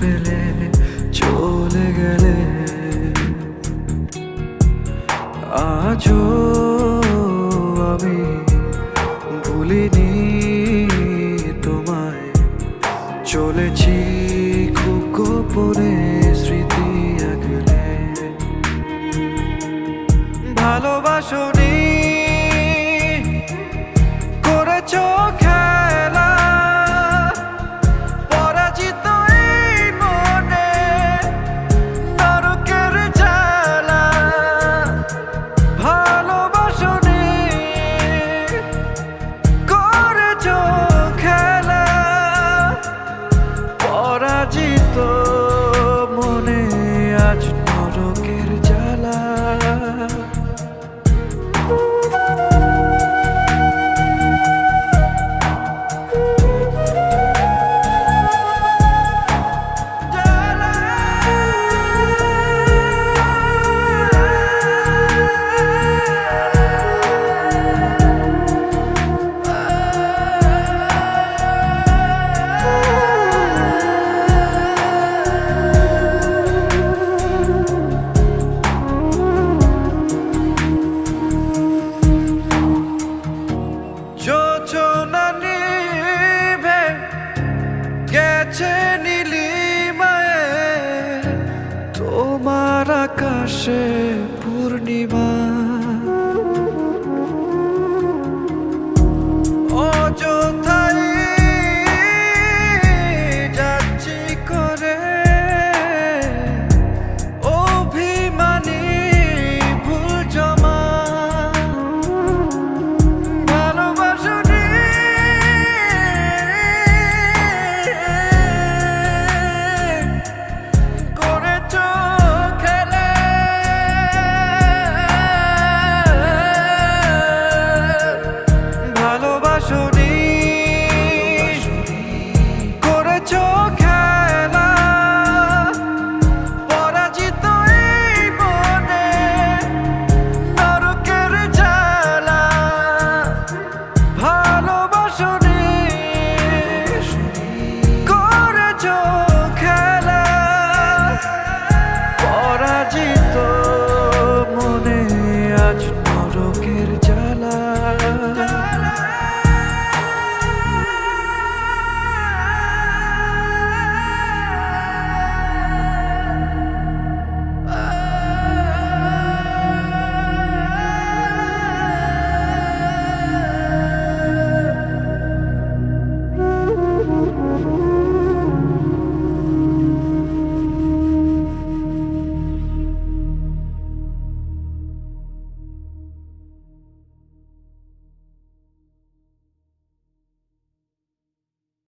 ফেলে চলে গেলে আজ আমি ভুলিনি তোমায় চলেছি খুব গোপনে স্মৃতি আগলে ভালোবাসো আকাশে পূর্ণিমা